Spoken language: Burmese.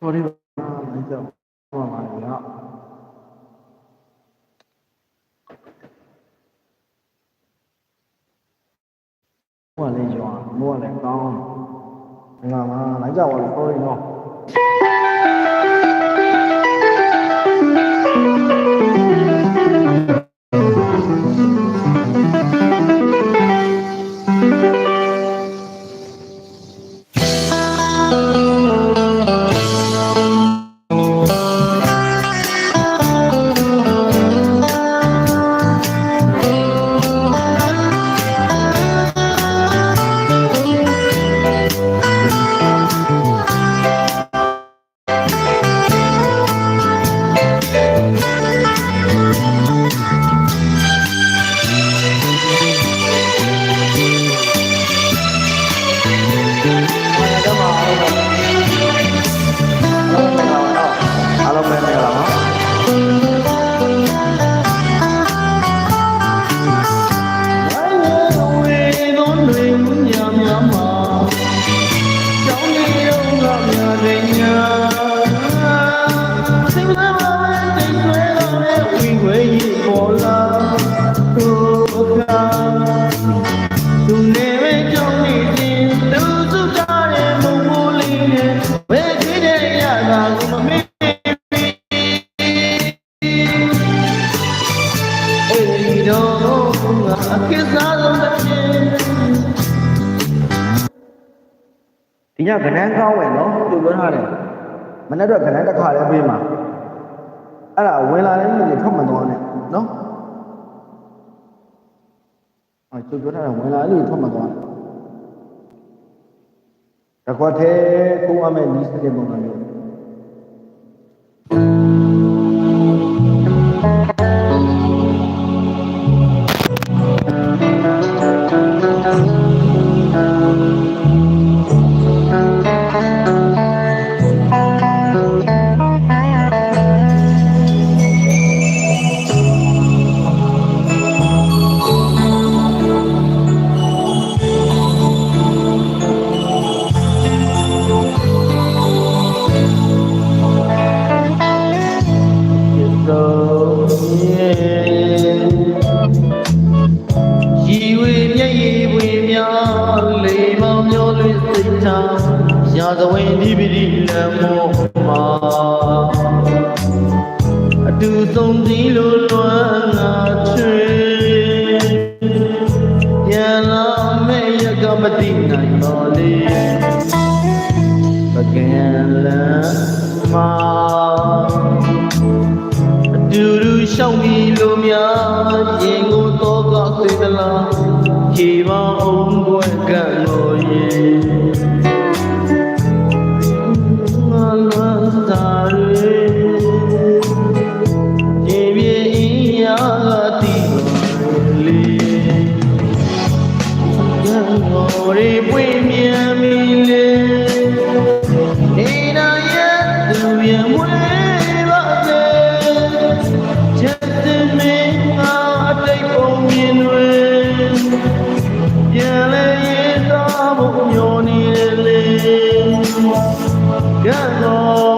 sorry ပါလိုက်ကြောက်ဟောပါလေနော်ဟိုကလည်းရွာမိုးကလည်းကောင်းဒီမှာမှာလိုက်ကြောက်ပါလေ sorry နော် ဒီညကနန်းကောင်းဝင်နော်သူပြောထားတယ်မနေ့တော့ကနန်းတစ်ခါလည်းပေးမှာအဲ့ဒါဝင်လာတဲ့လူတွေထွက်မသွားနဲ့နော်အဲ့သူပြောထားတယ်ဝင်လာတဲ့လူတွေထွက်မသွားနဲ့တကွက်သေးကိုအမဲ့နီးစတဲ့ပုံစံမျိုး တ်ထားရာဇဝင်ဒီပတိလမ်းမောမှာအတူဆုံးစည်းလိုလွမ်းငါချွေပြန်လာမဲ့ရကမတိနိုင်ပါလေပကံလမ်းမှာအတူတူရှောင်းပြီးလို့များရင်ကိုတော့ကစေတလားခြေပါအောင်ကွယ်ကံ ကံတော်